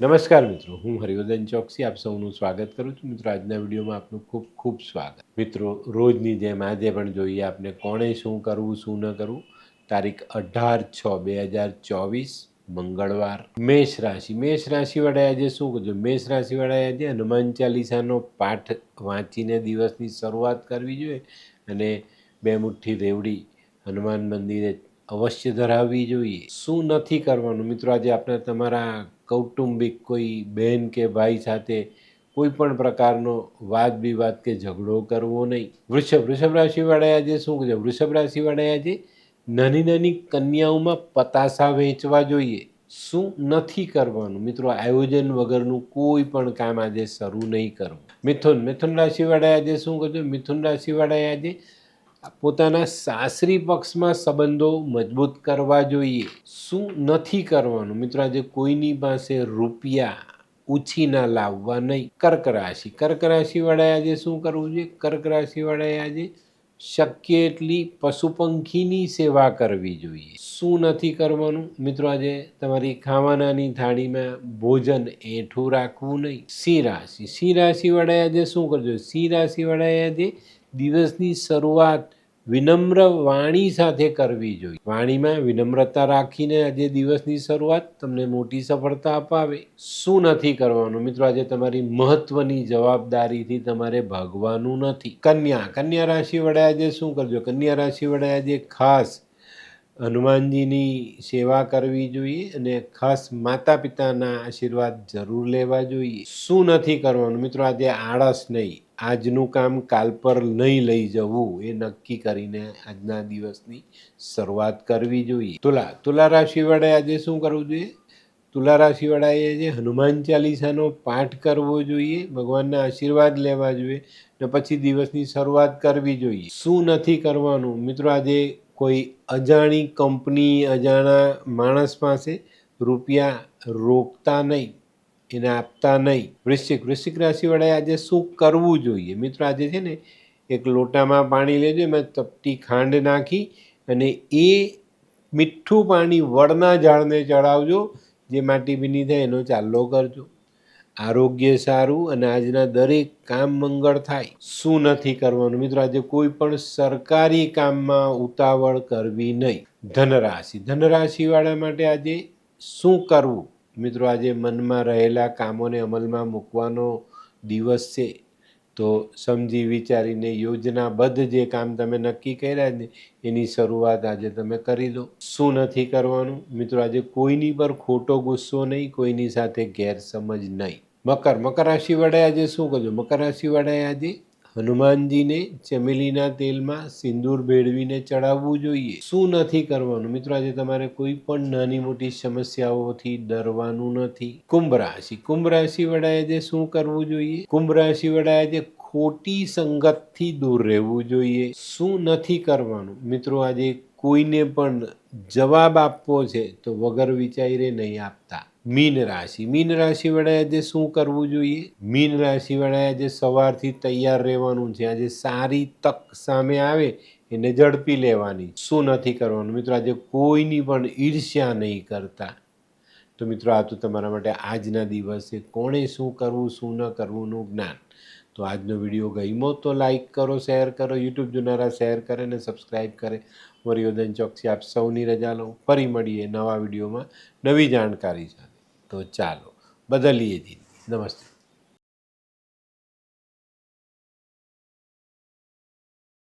નમસ્કાર મિત્રો, હું હરિવર્ધન ચોકસી, આપ સૌનું સ્વાગત કરું છું. મિત્રો, આજના વિડીયોમાં આપનું ખૂબ ખૂબ સ્વાગત. મિત્રો, રોજની જેમ આજે પણ જોઈએ આપને કોણે શું કરવું, શું ન કરવું. તારીખ અઢાર છ, બે હજાર ચોવીસ, મંગળવાર, મેષ રાશિ. મેષ રાશિવાળાએ આજે શું કરજો મેષ રાશિવાળાએ આજે હનુમાન ચાલીસાનો પાઠ વાંચીને દિવસની શરૂઆત કરવી જોઈએ અને બે મુઠ્ઠી રેવડી હનુમાન મંદિરે અવશ્ય ધરાવવી જોઈએ. શું નથી કરવાનું? મિત્રો, આજે આપણે તમારા કૌટુંબિક કોઈ બહેન કે ભાઈ સાથે કોઈ પણ પ્રકારનો વાદ વિવાદ કે ઝઘડો કરવો નહીં. વૃષભ વૃષભ રાશિવાળાએ આજે શું કરજો વૃષભ રાશિવાળાએ આજે નાની નાની કન્યાઓમાં પતાસા વેચવા જોઈએ. શું નથી કરવાનું? મિત્રો, આયોજન વગરનું કોઈ પણ કામ આજે શરૂ નહીં કરવું. મિથુન મિથુન રાશિવાળાએ આજે શું કરજો મિથુન રાશિવાળાએ આજે પોતાના સાસરી પક્ષમાં સંબંધો મજબૂત કરવા જોઈએ. શું નથી કરવાનું? મિત્રો, આજે કોઈની પાસે રૂપિયા ઉછીના લાવવા નહીં. કર્ક રાશિ. કર્ક રાશિવાળાએ આજે શું કરવું જોઈએ? કર્ક રાશિવાળાએ આજે શક્ય એટલી પશુ પંખીની સેવા કરવી જોઈએ. શું નથી કરવાનું? મિત્રો, આજે તમારી ખાવાનાની થાળીમાં ભોજન એઠું રાખવું નહીં. સિંહ રાશિ. સિંહ રાશિવાળાએ આજે શું કરજો સિંહ રાશિવાળાએ આજે દિવસની શરૂઆત વિનમ્ર વાણી સાથે કરવી જોઈએ. વાણીમાં વિનમ્રતા રાખીને આજે દિવસની શરૂઆત તમને મોટી સફળતા અપાવે. શું નથી કરવાનું? મિત્રો, આજે તમારી મહત્વની જવાબદારીથી તમારે ભાગવાનું નથી. કન્યા કન્યા રાશિ વડે આજે શું કરજો? કન્યા રાશિ વડે આજે ખાસ હનુમાનજીની સેવા કરવી જોઈએ અને ખાસ માતા પિતાના આશીર્વાદ જરૂર લેવા જોઈએ. શું નથી કરવાનું? મિત્રો, આજે આળસ નહીં. આજનું કામ કાલ પર નહીં લઈ જવું એ નક્કી કરીને આજના દિવસની શરૂઆત કરવી જોઈએ. તુલા તુલા રાશિ વડે આજે શું કરવું જોઈએ? તુલા રાશિવાળાએ આજે હનુમાન ચાલીસાનો પાઠ કરવો જોઈએ, ભગવાનના આશીર્વાદ લેવા જોઈએ, ને પછી દિવસની શરૂઆત કરવી જોઈએ. શું નથી કરવાનું? મિત્રો, આજે કોઈ અજાણી કંપની, અજાણા માણસ પાસે રૂપિયા રોકતા નહીં. એને આપતા નહીં. વૃશ્ચિક વૃશ્ચિક રાશિવાળાએ આજે શું કરવું જોઈએ? મિત્રો, આજે છે ને એક લોટામાં પાણી લેજો, એમાં તપટી ખાંડ નાખી અને એ મીઠું પાણી વડના ઝાડને ચડાવજો, જે માટી ભીની થાય એનો ચાલ્લો કરજો. આરોગ્ય સારું અને આજના દરેક કામ મંગળ થાય. શું નથી કરવાનું? મિત્રો, આજે કોઈ પણ સરકારી કામમાં ઉતાવળ કરવી નહીં. ધનરાશિ, ધનરાશિવાળા માટે આજે શું કરવું? મિત્રો, આજે મનમાં રહેલા કામોને અમલમાં મૂકવાનો દિવસ છે. તો સમજી વિચારીને યોજનાબદ્ધ જે કામ તમે નક્કી કર્યા ને, એની શરૂઆત આજે તમે કરી દો. શું નથી કરવાનું? મિત્રો, આજે કોઈની પર ખોટો ગુસ્સો નહીં, કોઈની સાથે ગેરસમજ નહીં. મકર મકર રાશિવાળાએ આજે શું કરજો મકર રાશિવાળાએ આજે હનુમાનજીને ચમેલીના તેલમાં સિંદૂર ભેળવીને ચડાવવું જોઈએ. શું નથી કરવાનું? મિત્રો, આજે તમારે કોઈ પણ નાની મોટી સમસ્યાઓથી ડરવાનું નથી. કુંભ રાશિ. કુંભ રાશિ વડે આજે શું કરવું જોઈએ? કુંભ રાશિ વડાએ આજે ખોટી સંગતથી દૂર રહેવું જોઈએ. શું નથી કરવાનું? મિત્રો, આજે કોઈને પણ જવાબ આપવો છે તો વગર વિચારે નહીં આપતા. મીન રાશિ. મીન રાશિ વડે આજે શું કરવું જોઈએ? મીન રાશિ વડે આજે સવારથી તૈયાર રહેવાનું છે. આજે સારી તક સામે આવે, એને ઝડપી લેવાની. શું નથી કરવાનું? મિત્રો, આજે કોઈની પણ ઈર્ષ્યા નહીં કરતા. તો મિત્રો, આ તો તમારા માટે આજના દિવસે કોણે શું કરવું, શું ન કરવુંનું જ્ઞાન. તો આજનો વીડિયો ગમ્યો તો લાઈક કરો, શેર કરો, યુટ્યુબ જોનારા શેર કરે અને સબસ્ક્રાઈબ કરે. મરિયોદન ચોકસી આપ સૌની રજા લો ફરી મળીએ નવા વિડીયોમાં નવી જાણકારી સાથે. તો ચાલો બદલીએ જી નમસ્તે.